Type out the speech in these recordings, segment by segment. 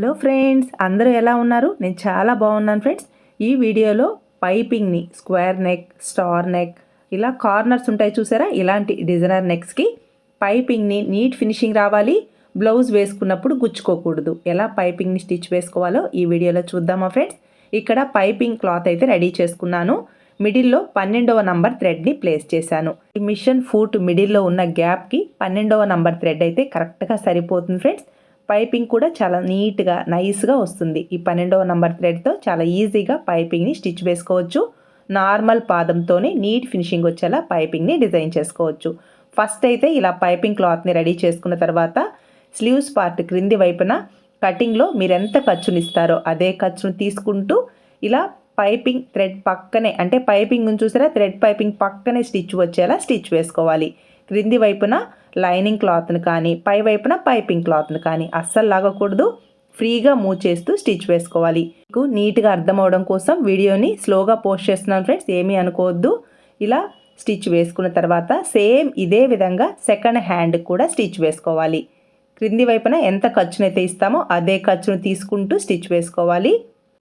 Hello friends అందరూ ఎలా ఉన్నారు? నేను చాలా బాగున్నాను ఫ్రెండ్స్. ఈ వీడియోలో పైపింగ్ని స్క్వేర్ నెక్ స్టార్ నెక్ ఇలా కార్నర్స్ ఉంటాయి చూసారా? ఇలాంటి డిజైనర్ నెక్స్కి పైపింగ్ని నీట్ ఫినిషింగ్ రావాలి. బ్లౌజ్ వేసుకున్నప్పుడు గుచ్చుకోకూడదు. ఎలా పైపింగ్ని స్టిచ్ వేసుకోవాలో ఈ వీడియోలో చూద్దామా ఫ్రెండ్స్? ఇక్కడ పైపింగ్ క్లాత్ అయితే రెడీ చేసుకున్నాను. మిడిల్లో పన్నెండవ నంబర్ థ్రెడ్ని ప్లేస్ చేశాను. ఈ మిషన్ ఫూట్ మిడిల్లో ఉన్న గ్యాప్కి పన్నెండవ నంబర్ థ్రెడ్ అయితే కరెక్ట్గా సరిపోతుంది ఫ్రెండ్స్. పైపింగ్ కూడా చాలా నీట్గా నైస్గా వస్తుంది. ఈ పన్నెండవ నంబర్ థ్రెడ్తో చాలా ఈజీగా పైపింగ్ని స్టిచ్ వేసుకోవచ్చు. నార్మల్ పాదంతోనే నీట్ ఫినిషింగ్ వచ్చేలా పైపింగ్ని డిజైన్ చేసుకోవచ్చు. ఫస్ట్ అయితే ఇలా పైపింగ్ క్లాత్ని రెడీ చేసుకున్న తర్వాత స్లీవ్స్ పార్ట్ క్రింది వైపున కటింగ్లో మీరు ఎంత ఖర్చుని ఇస్తారో అదే ఖర్చును తీసుకుంటూ ఇలా పైపింగ్ థ్రెడ్ పక్కనే అంటే పైపింగ్ చూసారా? థ్రెడ్ పైపింగ్ పక్కనే స్టిచ్ వచ్చేలా స్టిచ్ వేసుకోవాలి. క్రింది వైపున లైనింగ్ క్లాత్ని కానీ పై వైపున పైపింగ్ క్లాత్ని కానీ అస్సలు లాగకూడదు. ఫ్రీగా మూవ్ చేస్తూ స్టిచ్ వేసుకోవాలి. మీకు నీట్గా అర్థం అవడం కోసం వీడియోని స్లోగా పోస్ట్ చేస్తున్నాను ఫ్రెండ్స్ ఏమీ అనుకోవద్దు. ఇలా స్టిచ్ వేసుకున్న తర్వాత సేమ్ ఇదే విధంగా సెకండ్ హ్యాండ్ కూడా స్టిచ్ వేసుకోవాలి. క్రింది వైపున ఎంత ఖర్చునైతే ఇస్తామో అదే ఖర్చును తీసుకుంటూ స్టిచ్ వేసుకోవాలి.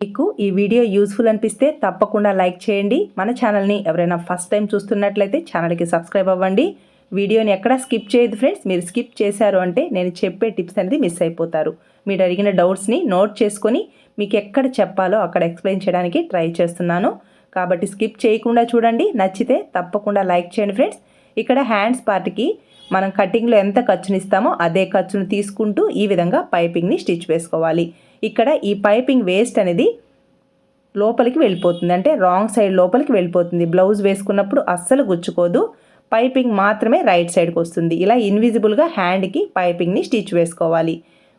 మీకు ఈ వీడియో యూస్ఫుల్ అనిపిస్తే తప్పకుండా లైక్ చేయండి. మన ఛానల్ని ఎవరైనా ఫస్ట్ టైం చూస్తున్నట్లయితే ఛానల్కి సబ్స్క్రైబ్ అవ్వండి. వీడియోని ఎక్కడా స్కిప్ చేయదు ఫ్రెండ్స్. మీరు స్కిప్ చేశారు అంటే నేను చెప్పే టిప్స్ అనేది మిస్ అయిపోతారు. మీరు అడిగిన డౌట్స్ని నోట్ చేసుకొని మీకు ఎక్కడ చెప్పాలో అక్కడ ఎక్స్ప్లెయిన్ చేయడానికి ట్రై చేస్తున్నాను. కాబట్టి స్కిప్ చేయకుండా చూడండి. నచ్చితే తప్పకుండా లైక్ చేయండి ఫ్రెండ్స్. ఇక్కడ హ్యాండ్స్ పార్ట్కి మనం కటింగ్లో ఎంత ఖర్చుని ఇస్తామో అదే ఖర్చును తీసుకుంటూ ఈ విధంగా పైపింగ్ని స్టిచ్ వేసుకోవాలి. ఇక్కడ ఈ పైపింగ్ వేస్ట్ అనేది లోపలికి వెళ్ళిపోతుంది. అంటే రాంగ్ సైడ్ లోపలికి వెళ్ళిపోతుంది. బ్లౌజ్ వేసుకున్నప్పుడు అస్సలు గుచ్చుకోదు. పైపింగ్ మాత్రమే రైట్ సైడ్కి వస్తుంది. ఇలా ఇన్విజిబుల్గా హ్యాండ్కి పైపింగ్ని స్టిచ్ వేసుకోవాలి.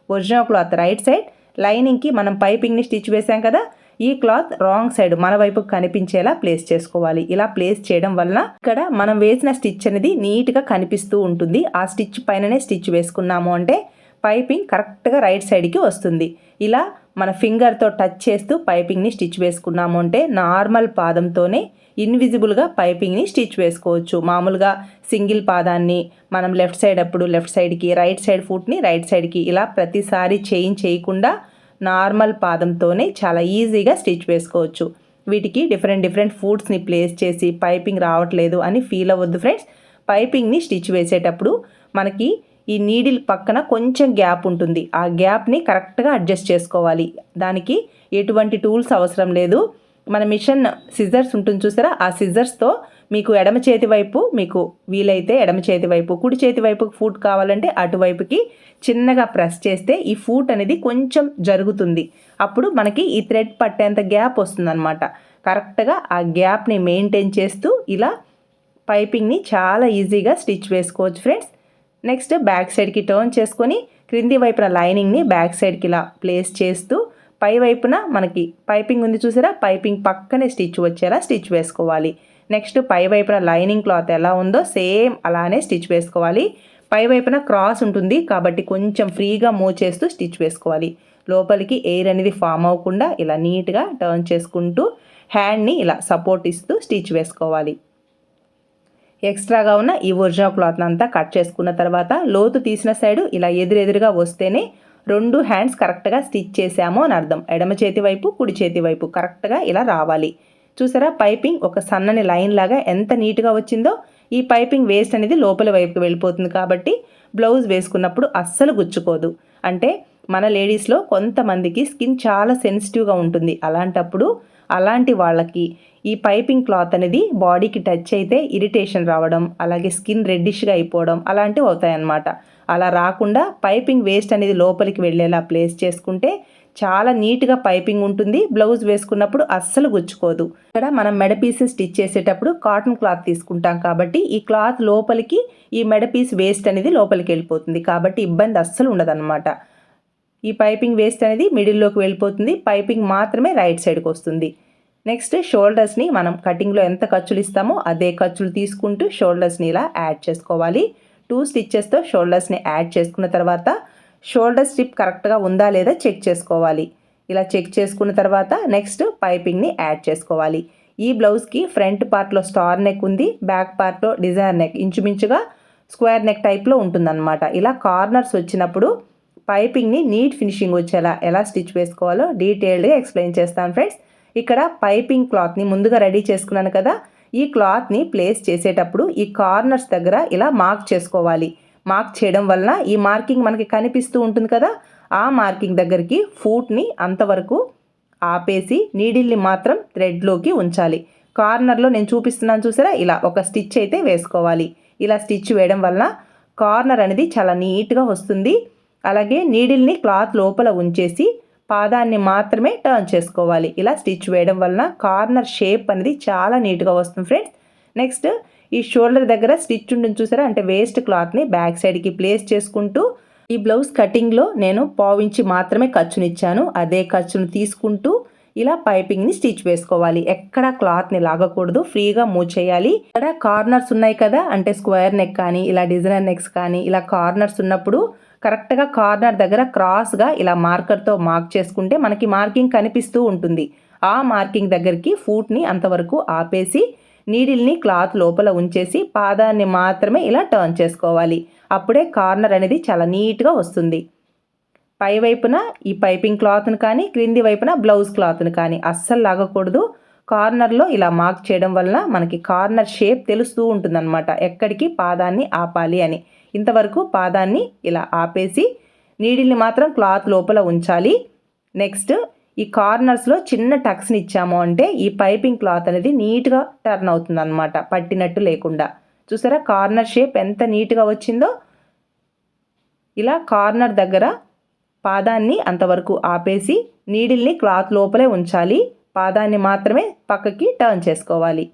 ఒరిజినల్ క్లాత్ రైట్ సైడ్ లైనింగ్కి మనం పైపింగ్ని స్టిచ్ వేసాం కదా ఈ క్లాత్ రాంగ్ సైడ్ మన వైపు కనిపించేలా ప్లేస్ చేసుకోవాలి. ఇలా ప్లేస్ చేయడం వలన ఇక్కడ మనం వేసిన స్టిచ్ అనేది నీట్గా కనిపిస్తూ ఉంటుంది. ఆ స్టిచ్ పైననే స్టిచ్ వేసుకున్నాము అంటే పైపింగ్ కరెక్ట్గా రైట్ సైడ్కి వస్తుంది. ఇలా మన ఫింగర్తో టచ్ చేస్తూ పైపింగ్ని స్టిచ్ వేసుకున్నాము అంటే నార్మల్ పాదంతోనే ఇన్విజిబుల్గా పైపింగ్ని స్టిచ్ వేసుకోవచ్చు. మామూలుగా సింగిల్ పాదాన్ని మనం లెఫ్ట్ సైడ్ అప్పుడు లెఫ్ట్ సైడ్కి రైట్ సైడ్ ఫుట్ని రైట్ సైడ్కి ఇలా ప్రతిసారి చేంజ్ చేయకుండా నార్మల్ పాదంతోనే చాలా ఈజీగా స్టిచ్ వేసుకోవచ్చు. వీటికి డిఫరెంట్ డిఫరెంట్ ఫుడ్స్ని ప్లేస్ చేసి పైపింగ్ రావట్లేదు అని ఫీల్ అవ్వద్దు ఫ్రెండ్స్. పైపింగ్ని స్టిచ్ వేసేటప్పుడు మనకి ఈ నీడిల్ పక్కన కొంచెం గ్యాప్ ఉంటుంది. ఆ గ్యాప్ని కరెక్ట్గా అడ్జస్ట్ చేసుకోవాలి. దానికి ఎటువంటి టూల్స్ అవసరం లేదు. మన మిషన్ సిజర్స్ ఉంటుంది చూసారా? ఆ సిజర్స్తో మీకు ఎడమ చేతి వైపు మీకు వీలైతే ఎడమ చేతి వైపు కుడి చేతి వైపు ఫూట్ కావాలంటే అటువైపుకి చిన్నగా ప్రెస్ చేస్తే ఈ ఫూట్ అనేది కొంచెం జరుగుతుంది. అప్పుడు మనకి ఈ థ్రెడ్ పట్టేంత గ్యాప్ వస్తుందన్నమాట. కరెక్ట్గా ఆ గ్యాప్ని మెయింటైన్ చేస్తూ ఇలా పైపింగ్ని చాలా ఈజీగా స్టిచ్ వేసుకోవచ్చు ఫ్రెండ్స్ నెక్స్ట్ బ్యాక్ సైడ్కి టర్న్ చేసుకొని క్రింది వైపున లైనింగ్ని బ్యాక్ సైడ్కి ఇలా ప్లేస్ చేస్తూ పై వైపున మనకి పైపింగ్ ఉంది చూసారా? పైపింగ్ పక్కనే స్టిచ్ వచ్చేలా స్టిచ్ వేసుకోవాలి. నెక్స్ట్ పై వైపున లైనింగ్ క్లాత్ ఎలా ఉందో సేమ్ అలానే స్టిచ్ వేసుకోవాలి. పై వైపున క్రాస్ ఉంటుంది కాబట్టి కొంచెం ఫ్రీగా మూవ్ చేస్తూ స్టిచ్ వేసుకోవాలి. లోపలికి ఎయిర్ అనేది ఫామ్ అవ్వకుండా ఇలా నీట్గా టర్న్ చేసుకుంటూ హ్యాండ్ని ఇలా సపోర్ట్ ఇస్తూ స్టిచ్ వేసుకోవాలి. ఎక్స్ట్రాగా ఉన్న ఈ ఒరిజినల్ క్లాత్ అంతా కట్ చేసుకున్న తర్వాత లోతు తీసిన సైడు ఇలా ఎదురెదురుగా వస్తేనే రెండు హ్యాండ్స్ కరెక్ట్గా స్టిచ్ చేసాము అని అర్థం. ఎడమ చేతి వైపు కుడి చేతి వైపు కరెక్ట్గా ఇలా రావాలి. చూసారా? పైపింగ్ ఒక సన్నని లైన్ లాగా ఎంత నీట్గా వచ్చిందో ఈ పైపింగ్ వేస్ట్ అనేది లోపల వైపుకి వెళ్ళిపోతుంది కాబట్టి బ్లౌజ్ వేసుకున్నప్పుడు అస్సలు గుచ్చుకోదు. అంటే మన లేడీస్లో కొంతమందికి స్కిన్ చాలా సెన్సిటివ్గా ఉంటుంది. అలాంటప్పుడు అలాంటి వాళ్ళకి ఈ పైపింగ్ క్లాత్ అనేది బాడీకి టచ్ అయితే ఇరిటేషన్ రావడం అలాగే స్కిన్ రెడ్డిష్గా అయిపోవడం అలాంటివి అవుతాయన్నమాట. అలా రాకుండా పైపింగ్ వేస్ట్ అనేది లోపలికి వెళ్ళేలా ప్లేస్ చేసుకుంటే చాలా నీట్గా పైపింగ్ ఉంటుంది. బ్లౌజ్ వేసుకున్నప్పుడు అస్సలు గుచ్చుకోదు. ఇక్కడ మనం మెడ పీసెస్ స్టిచ్ చేసేటప్పుడు కాటన్ క్లాత్ తీసుకుంటాం కాబట్టి ఈ క్లాత్ లోపలికి ఈ మెడ పీస్ వేస్ట్ అనేది లోపలికి వెళ్ళిపోతుంది. కాబట్టి ఇబ్బంది అస్సలు ఉండదన్నమాట. ఈ పైపింగ్ వేస్ట్ అనేది మిడిల్లోకి వెళ్ళిపోతుంది. పైపింగ్ మాత్రమే రైట్ సైడ్కి వస్తుంది. నెక్స్ట్ షోల్డర్స్ని మనం కటింగ్లో ఎంత ఖర్చులు ఇస్తామో అదే ఖర్చులు తీసుకుంటూ షోల్డర్స్ని ఇలా యాడ్ చేసుకోవాలి. టూ స్టిచ్చెస్తో షోల్డర్స్ని యాడ్ చేసుకున్న తర్వాత షోల్డర్ స్ట్రిప్ కరెక్ట్గా ఉందా లేదా చెక్ చేసుకోవాలి. ఇలా చెక్ చేసుకున్న తర్వాత నెక్స్ట్ పైపింగ్ని యాడ్ చేసుకోవాలి. ఈ బ్లౌజ్కి ఫ్రంట్ పార్ట్లో స్టార్ నెక్ ఉంది. బ్యాక్ పార్ట్లో డిజైన్ నెక్. ఇంచుమించుగా స్క్వేర్ నెక్ టైప్లో ఉంటుందన్నమాట. ఇలా కార్నర్స్ వచ్చినప్పుడు పైపింగ్ని నీట్ ఫినిషింగ్ వచ్చేలా ఎలా స్టిచ్ వేసుకోవాలో డీటెయిల్డ్గా ఎక్స్ప్లెయిన్ చేస్తాను ఫ్రెండ్స్. ఇక్కడ పైపింగ్ క్లాత్ని ముందుగా రెడీ చేసుకున్నాను కదా ఈ క్లాత్ని ప్లేస్ చేసేటప్పుడు ఈ కార్నర్స్ దగ్గర ఇలా మార్క్ చేసుకోవాలి. మార్క్ చేయడం వలన ఈ మార్కింగ్ మనకి కనిపిస్తూ ఉంటుంది కదా ఆ మార్కింగ్ దగ్గరికి ఫూట్ని అంతవరకు ఆపేసి నీడిల్ని మాత్రం థ్రెడ్లోకి ఉంచాలి. కార్నర్లో నేను చూపిస్తున్నాను చూసారా ఇలా ఒక స్టిచ్ అయితే వేసుకోవాలి. ఇలా స్టిచ్ వేయడం వలన కార్నర్ అనేది చాలా నీట్గా వస్తుంది. అలాగే నీడిల్ని క్లాత్ లోపల ఉంచేసి పాదాన్ని మాత్రమే టర్న్ చేసుకోవాలి. ఇలా స్టిచ్ వేయడం వలన కార్నర్ షేప్ అనేది చాలా నీట్గా వస్తుంది ఫ్రెండ్స్ నెక్స్ట్ ఈ షోల్డర్ దగ్గర స్టిచ్ ఉండి చూసారా? అంటే వేస్ట్ క్లాత్ని బ్యాక్ సైడ్కి ప్లేస్ చేసుకుంటూ ఈ బ్లౌజ్ కటింగ్లో నేను పావించి మాత్రమే ఖర్చునిచ్చాను అదే ఖర్చును తీసుకుంటూ ఇలా పైపింగ్ని స్టిచ్ వేసుకోవాలి. ఎక్కడ క్లాత్ని లాగకూడదు. ఫ్రీగా మూవ్ చేయాలి. ఇక్కడ కార్నర్స్ ఉన్నాయి కదా? అంటే స్క్వేర్ నెక్ కానీ ఇలా డిజైనర్ నెక్స్ కానీ ఇలా కార్నర్స్ ఉన్నప్పుడు కరెక్ట్గా కార్నర్ దగ్గర క్రాస్గా ఇలా మార్కర్తో మార్క్ చేసుకుంటే మనకి మార్కింగ్ కనిపిస్తూ ఉంటుంది. ఆ మార్కింగ్ దగ్గరికి ఫూట్ని అంతవరకు ఆపేసి నీడిల్ని క్లాత్ లోపల ఉంచేసి పాదాన్ని మాత్రమే ఇలా టర్న్ చేసుకోవాలి. అప్పుడే కార్నర్ అనేది చాలా నీట్గా వస్తుంది. పై వైపున ఈ పైపింగ్ క్లాత్ను కానీ క్రింది వైపున బ్లౌజ్ క్లాత్ను కానీ అస్సలు లాగకూడదు. కార్నర్లో ఇలా మార్క్ చేయడం వల్ల మనకి కార్నర్ షేప్ తెలుస్తూ ఉంటుందన్నమాట. ఎక్కడికి పాదాన్ని ఆపాలి అని. ఇంతవరకు పాదాన్ని ఇలా ఆపేసి నీడిల్ని మాత్రం క్లాత్ లోపల ఉంచాలి. నెక్స్ట్ ఈ కార్నర్స్లో చిన్న టక్స్ని ఇచ్చాము అంటే ఈ పైపింగ్ క్లాత్ అనేది నీట్గా టర్న్ అవుతుంది అనమాట పట్టినట్టు లేకుండా. చూసారా? కార్నర్ షేప్ ఎంత నీట్గా వచ్చిందో. ఇలా కార్నర్ దగ్గర పాదాన్ని అంతవరకు ఆపేసి నీడిల్ని క్లాత్ లోపలే ఉంచాలి. పాదాన్ని మాత్రమే పక్కకి టర్న్ చేసుకోవాలి.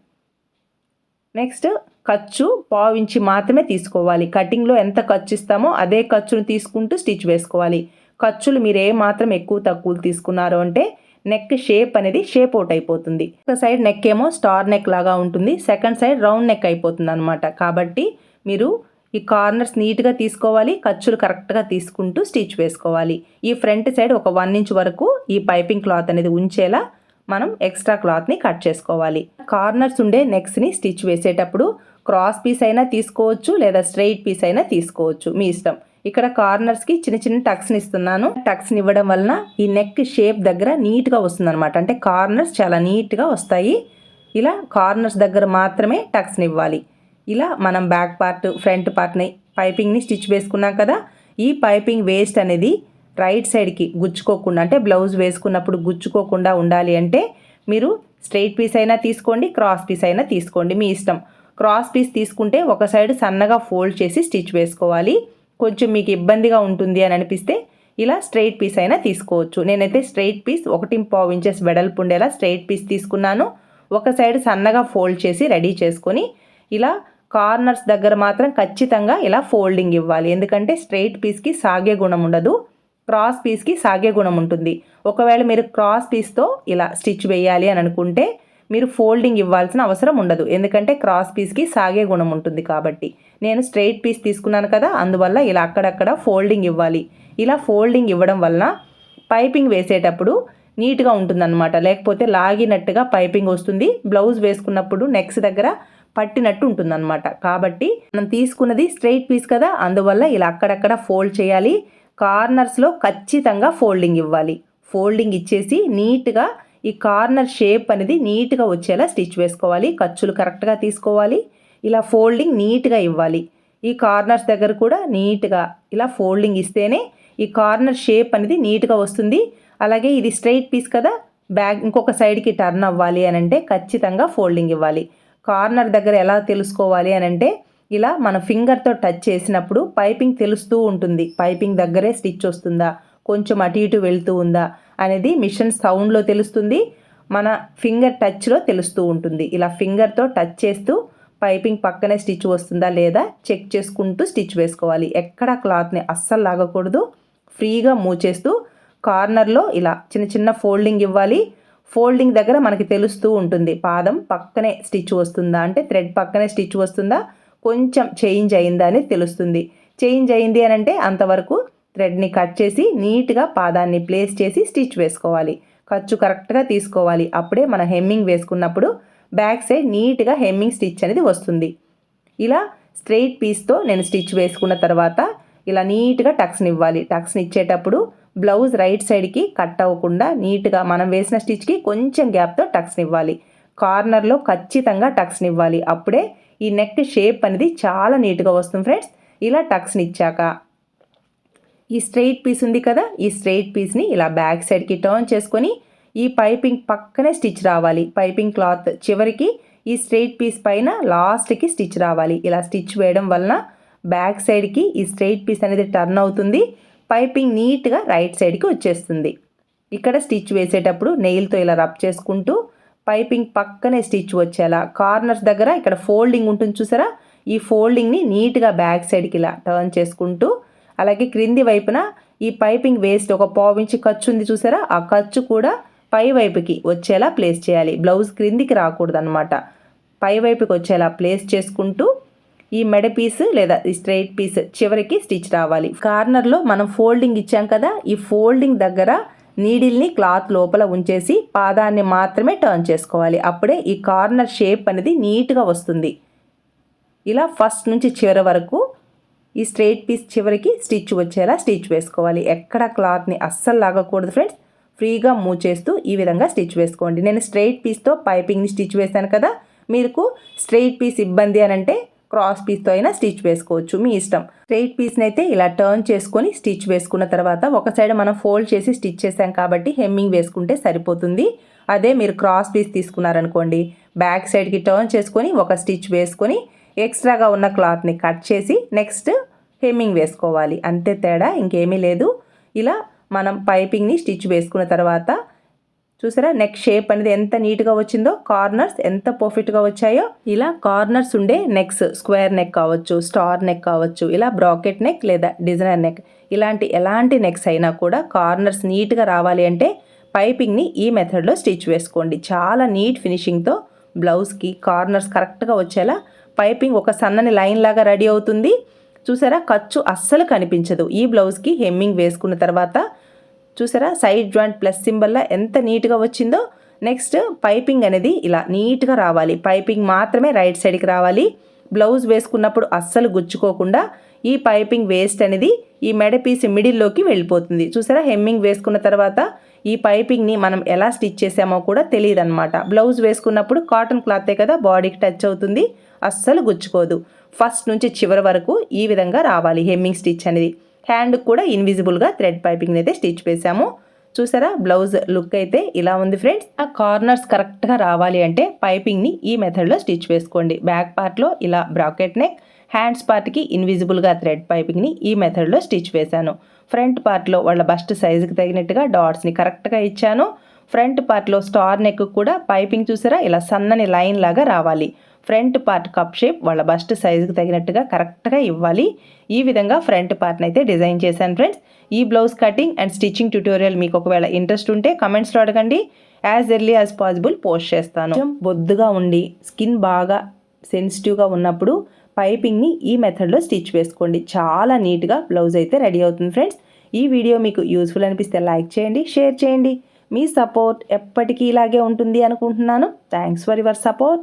నెక్స్ట్ ఖర్చు పావించి మాత్రమే తీసుకోవాలి. కటింగ్లో ఎంత ఖర్చు ఇస్తామో అదే ఖర్చును తీసుకుంటూ స్టిచ్ వేసుకోవాలి. ఖర్చులు మీరు ఏ మాత్రం ఎక్కువ తక్కువ తీసుకున్నారు అంటే నెక్ షేప్ అనేది షేప్ అవుట్ అయిపోతుంది. ఒక సైడ్ నెక్ ఏమో స్టార్ నెక్ లాగా ఉంటుంది. సెకండ్ సైడ్ రౌండ్ నెక్ అయిపోతుంది అనమాట కాబట్టి మీరు ఈ కార్నర్స్ నీట్గా తీసుకోవాలి. ఖర్చులు కరెక్ట్గా తీసుకుంటూ స్టిచ్ వేసుకోవాలి. ఈ ఫ్రంట్ సైడ్ ఒక వన్ ఇంచ్ వరకు ఈ పైపింగ్ క్లాత్ అనేది ఉంచేలా మనం ఎక్స్ట్రా క్లాత్ని కట్ చేసుకోవాలి. కార్నర్స్ ఉండే నెక్స్ని స్టిచ్ వేసేటప్పుడు క్రాస్ పీస్ అయినా తీసుకోవచ్చు లేదా స్ట్రెయిట్ పీస్ అయినా తీసుకోవచ్చు. మీ ఇష్టం. ఇక్కడ కార్నర్స్కి చిన్న చిన్న టక్స్ని ఇస్తున్నాను. టక్స్ని ఇవ్వడం వలన ఈ నెక్ షేప్ దగ్గర నీట్గా వస్తుంది అనమాట అంటే కార్నర్స్ చాలా నీట్గా వస్తాయి. ఇలా కార్నర్స్ దగ్గర మాత్రమే టక్స్ని ఇవ్వాలి. ఇలా మనం బ్యాక్ పార్ట్ ఫ్రంట్ పార్ట్ని పైపింగ్ని స్టిచ్ వేసుకున్నాం కదా ఈ పైపింగ్ వేస్ట్ అనేది రైట్ సైడ్కి గుచ్చుకోకుండా అంటే బ్లౌజ్ వేసుకున్నప్పుడు గుచ్చుకోకుండా ఉండాలి అంటే మీరు స్ట్రైట్ పీస్ అయినా తీసుకోండి క్రాస్ పీస్ అయినా తీసుకోండి మీ ఇష్టం. క్రాస్ పీస్ తీసుకుంటే ఒక సైడ్ సన్నగా ఫోల్డ్ చేసి స్టిచ్ వేసుకోవాలి. కొంచెం మీకు ఇబ్బందిగా ఉంటుంది అని అనిపిస్తే ఇలా స్ట్రైట్ పీస్ అయినా తీసుకోవచ్చు. నేనైతే స్ట్రైట్ పీస్ ఒకటి పావు ఇంచెస్ వెడల్పు ఉండేలా స్ట్రైట్ పీస్ తీసుకున్నాను. ఒక సైడ్ సన్నగా ఫోల్డ్ చేసి రెడీ చేసుకొని ఇలా కార్నర్స్ దగ్గర మాత్రం ఖచ్చితంగా ఇలా ఫోల్డింగ్ ఇవ్వాలి. ఎందుకంటే స్ట్రైట్ పీస్కి సాగే గుణం ఉండదు. క్రాస్ పీస్కి సాగే గుణం ఉంటుంది. ఒకవేళ మీరు క్రాస్ పీస్తో ఇలా స్టిచ్ వేయాలి అని అనుకుంటే మీరు ఫోల్డింగ్ ఇవ్వాల్సిన అవసరం ఉండదు. ఎందుకంటే క్రాస్ పీస్కి సాగే గుణం ఉంటుంది కాబట్టి. నేను స్ట్రైట్ పీస్ తీసుకున్నాను కదా అందువల్ల ఇలా అక్కడక్కడ ఫోల్డింగ్ ఇవ్వాలి. ఇలా ఫోల్డింగ్ ఇవ్వడం వలన పైపింగ్ వేసేటప్పుడు నీట్గా ఉంటుందన్నమాట. లేకపోతే లాగినట్టుగా పైపింగ్ వస్తుంది. బ్లౌజ్ వేసుకున్నప్పుడు నెక్స్ దగ్గర పట్టినట్టు ఉంటుందన్నమాట. కాబట్టి మనం తీసుకున్నది స్ట్రైట్ పీస్ కదా అందువల్ల ఇలా అక్కడక్కడ ఫోల్డ్ చేయాలి. కార్నర్స్లో ఖచ్చితంగా ఫోల్డింగ్ ఇవ్వాలి. ఫోల్డింగ్ ఇచ్చేసి నీట్గా ఈ కార్నర్ షేప్ అనేది నీట్గా వచ్చేలా స్టిచ్ వేసుకోవాలి. ఖర్చులు కరెక్ట్గా తీసుకోవాలి. ఇలా ఫోల్డింగ్ నీట్గా ఇవ్వాలి. ఈ కార్నర్స్ దగ్గర కూడా నీట్గా ఇలా ఫోల్డింగ్ ఇస్తేనే ఈ కార్నర్ షేప్ అనేది నీట్గా వస్తుంది. అలాగే ఇది స్ట్రైట్ పీస్ కదా బ్యాగ్ ఇంకొక సైడ్కి టర్న్ అవ్వాలి అని అంటే ఖచ్చితంగా ఫోల్డింగ్ ఇవ్వాలి. కార్నర్ దగ్గర ఎలా తెలుసుకోవాలి అని అంటే ఇలా మన ఫింగర్తో టచ్ చేసినప్పుడు పైపింగ్ తెలుస్తూ ఉంటుంది. పైపింగ్ దగ్గరే స్టిచ్ వస్తుందా? కొంచెం అటు ఇటు వెళ్తూ ఉందా? అనేది మిషన్ సౌండ్లో తెలుస్తుంది. మన ఫింగర్ టచ్లో తెలుస్తూ ఉంటుంది. ఇలా ఫింగర్తో టచ్ చేస్తూ పైపింగ్ పక్కనే స్టిచ్ వస్తుందా లేదా చెక్ చేసుకుంటూ స్టిచ్ వేసుకోవాలి. ఎక్కడ క్లాత్ని అస్సలు లాగకూడదు. ఫ్రీగా మూవ్ చేస్తూ కార్నర్లో ఇలా చిన్న చిన్న ఫోల్డింగ్ ఇవ్వాలి. ఫోల్డింగ్ దగ్గర మనకి తెలుస్తూ ఉంటుంది. పాదం పక్కనే స్టిచ్ వస్తుందా అంటే థ్రెడ్ పక్కనే స్టిచ్ వస్తుందా? కొంచెం చేంజ్ అయిందా అని తెలుస్తుంది. చేంజ్ అయింది అని అంటే అంతవరకు థ్రెడ్ని కట్ చేసి నీట్గా పాదాన్ని ప్లేస్ చేసి స్టిచ్ వేసుకోవాలి. ఖర్చు కరెక్ట్గా తీసుకోవాలి. అప్పుడే మన హెమ్మింగ్ వేసుకున్నప్పుడు బ్యాక్ సైడ్ నీట్గా హెమ్మింగ్ స్టిచ్ అనేది వస్తుంది. ఇలా స్ట్రెయిట్ పీస్తో నేను స్టిచ్ వేసుకున్న తర్వాత ఇలా నీట్గా టక్స్ని ఇవ్వాలి. టక్స్ని ఇచ్చేటప్పుడు బ్లౌజ్ రైట్ సైడ్కి కట్ అవ్వకుండా నీట్గా మనం వేసిన స్టిచ్కి కొంచెం గ్యాప్తో టక్స్ని ఇవ్వాలి. కార్నర్లో ఖచ్చితంగా టక్స్ని ఇవ్వాలి. అప్పుడే ఈ నెక్ షేప్ అనేది చాలా నీట్గా వస్తుంది ఫ్రెండ్స్. ఇలా టక్స్ని ఇచ్చాక ఈ స్ట్రెయిట్ పీస్ ఉంది కదా ఈ స్ట్రెయిట్ పీస్ని ఇలా బ్యాక్ సైడ్కి టర్న్ చేసుకొని ఈ పైపింగ్ పక్కనే స్టిచ్ రావాలి. పైపింగ్ క్లాత్ చివరికి ఈ స్ట్రెయిట్ పీస్ పైన లాస్ట్కి స్టిచ్ రావాలి. ఇలా స్టిచ్ వేయడం వలన బ్యాక్ సైడ్కి ఈ స్ట్రెయిట్ పీస్ అనేది టర్న్ అవుతుంది. పైపింగ్ నీట్గా రైట్ సైడ్కి వచ్చేస్తుంది. ఇక్కడ స్టిచ్ వేసేటప్పుడు నెయిల్తో ఇలా రబ్ చేసుకుంటూ పైపింగ్ పక్కనే స్టిచ్ వచ్చేలా. కార్నర్స్ దగ్గర ఇక్కడ ఫోల్డింగ్ ఉంటుంది చూసారా? ఈ ఫోల్డింగ్ని నీట్గా బ్యాక్ సైడ్కి ఇలా టర్న్ చేసుకుంటూ అలాగే క్రింది వైపున ఈ పైపింగ్ వేస్ట్ ఒక పావించి ఖర్చు ఉంది చూసారా? ఆ ఖర్చు కూడా పై వైపుకి వచ్చేలా ప్లేస్ చేయాలి. బ్లౌజ్ క్రిందికి రాకూడదు అనమాట పై వైపుకి వచ్చేలా ప్లేస్ చేసుకుంటూ ఈ మెడ పీస్ లేదా ఈ స్ట్రైట్ పీస్ చివరికి స్టిచ్ రావాలి. కార్నర్లో మనం ఫోల్డింగ్ ఇచ్చాం కదా? ఈ ఫోల్డింగ్ దగ్గర నీడిల్ని క్లాత్ లోపల ఉంచేసి పాదాన్ని మాత్రమే టర్న్ చేసుకోవాలి. అప్పుడే ఈ కార్నర్ షేప్ అనేది నీట్గా వస్తుంది. ఇలా ఫస్ట్ నుంచి చివరి వరకు ఈ స్ట్రెయిట్ పీస్ చివరికి స్టిచ్ వచ్చేలా స్టిచ్ వేసుకోవాలి. ఎక్కడ క్లాత్ని అస్సలు లాగకూడదు ఫ్రెండ్స్. ఫ్రీగా మూవ్ చేస్తూ ఈ విధంగా స్టిచ్ వేసుకోండి. నేను స్ట్రెయిట్ పీస్తో పైపింగ్ని స్టిచ్ వేశాను కదా. మీకు స్ట్రెయిట్ పీస్ ఇబ్బంది అని అంటే క్రాస్ పీస్తో అయినా స్టిచ్ వేసుకోవచ్చు. మీ ఇష్టం. స్ట్రెయిట్ పీస్ని అయితే ఇలా టర్న్ చేసుకొని స్టిచ్ వేసుకున్న తర్వాత ఒక సైడ్ మనం ఫోల్డ్ చేసి స్టిచ్ చేసాం కాబట్టి హెమ్మింగ్ వేసుకుంటే సరిపోతుంది. అదే మీరు క్రాస్ పీస్ తీసుకున్నారనుకోండి. బ్యాక్ సైడ్కి టర్న్ చేసుకొని ఒక స్టిచ్ వేసుకొని ఎక్స్ట్రాగా ఉన్న క్లాత్ని కట్ చేసి నెక్స్ట్ హెమ్మింగ్ వేసుకోవాలి. అంతే తేడా ఇంకేమీ లేదు. ఇలా మనం పైపింగ్ని స్టిచ్ వేసుకున్న తర్వాత చూసారా? నెక్ షేప్ అనేది ఎంత నీట్గా వచ్చిందో కార్నర్స్ ఎంత పర్ఫెక్ట్గా వచ్చాయో ఇలా కార్నర్స్ ఉండే నెక్స్ స్క్వేర్ నెక్ కావచ్చు స్టార్ నెక్ కావచ్చు ఇలా బ్రాకెట్ నెక్ లేదా డిజైనర్ నెక్ ఇలాంటి ఎలాంటి నెక్స్ అయినా కూడా కార్నర్స్ నీట్గా రావాలి అంటే పైపింగ్ని ఈ మెథడ్లో స్టిచ్ వేసుకోండి. చాలా నీట్ ఫినిషింగ్తో బ్లౌజ్కి కార్నర్స్ కరెక్ట్గా వచ్చేలా పైపింగ్ ఒక సన్నని లైన్ లాగా రెడీ అవుతుంది. చూసారా? ఖర్చు అస్సలు కనిపించదు. ఈ బ్లౌజ్కి హెమ్మింగ్ వేసుకున్న తర్వాత చూసారా? సైడ్ జాయింట్ ప్లస్ సింబల్లా ఎంత నీట్గా వచ్చిందో. నెక్స్ట్ పైపింగ్ అనేది ఇలా నీట్గా రావాలి. పైపింగ్ మాత్రమే రైట్ సైడ్కి రావాలి. బ్లౌజ్ వేసుకున్నప్పుడు అస్సలు గుచ్చుకోకుండా ఈ పైపింగ్ వేస్ట్ అనేది ఈ మెడ పీస్ మిడిల్లోకి వెళ్ళిపోతుంది. చూసారా? హెమ్మింగ్ వేసుకున్న తర్వాత ఈ పైపింగ్ని మనం ఎలా స్టిచ్ చేసామో కూడా తెలియదు అనమాట బ్లౌజ్ వేసుకున్నప్పుడు కాటన్ క్లాతే కదా బాడీకి టచ్ అవుతుంది. అస్సలు గుచ్చుకోదు. ఫస్ట్ నుంచి చివరి వరకు ఈ విధంగా రావాలి హెమ్మింగ్ స్టిచ్ అనేది. హ్యాండ్కి కూడా ఇన్విజిబుల్గా థ్రెడ్ పైపింగ్ అయితే స్టిచ్ వేసాము. చూసారా? బ్లౌజ్ లుక్ అయితే ఇలా ఉంది ఫ్రెండ్స్. ఆ కార్నర్స్ కరెక్ట్గా రావాలి అంటే పైపింగ్ని ఈ మెథడ్లో స్టిచ్ వేసుకోండి. బ్యాక్ పార్ట్లో ఇలా బ్రాకెట్ నెక్ హ్యాండ్స్ పార్ట్కి ఇన్విజిబుల్గా థ్రెడ్ పైపింగ్ని ఈ మెథడ్లో స్టిచ్ వేశాను ఫ్రంట్ పార్ట్లో వాళ్ళ బస్ట్ సైజుకి తగినట్టుగా డాట్స్ని కరెక్ట్గా ఇచ్చాను. ఫ్రంట్ పార్ట్లో స్టార్ నెక్ కూడా పైపింగ్ చూసారా? ఇలా సన్నని లైన్ లాగా రావాలి. ఫ్రంట్ పార్ట్ కప్ షేప్ వాళ్ళ బస్ట్ సైజుకి తగినట్టుగా కరెక్ట్గా ఇవ్వాలి. ఈ విధంగా ఫ్రంట్ పార్ట్ని అయితే డిజైన్ చేశాను ఫ్రెండ్స్. ఈ blouse cutting and stitching tutorial మీకు ఒకవేళ ఇంట్రెస్ట్ ఉంటే కమెంట్స్లో అడగండి. As early as possible post చేస్తాను. బొద్దుగా ఉండి స్కిన్ బాగా సెన్సిటివ్గా ఉన్నప్పుడు పైపింగ్ని ఈ మెథడ్లో స్టిచ్ వేసుకోండి. చాలా నీట్గా బ్లౌజ్ అయితే రెడీ అవుతుంది ఫ్రెండ్స్. ఈ వీడియో మీకు యూస్ఫుల్ అనిపిస్తే లైక్ చేయండి షేర్ చేయండి. మీ సపోర్ట్ ఎప్పటికీ ఇలాగే ఉంటుంది అనుకుంటున్నాను. Thanks for your support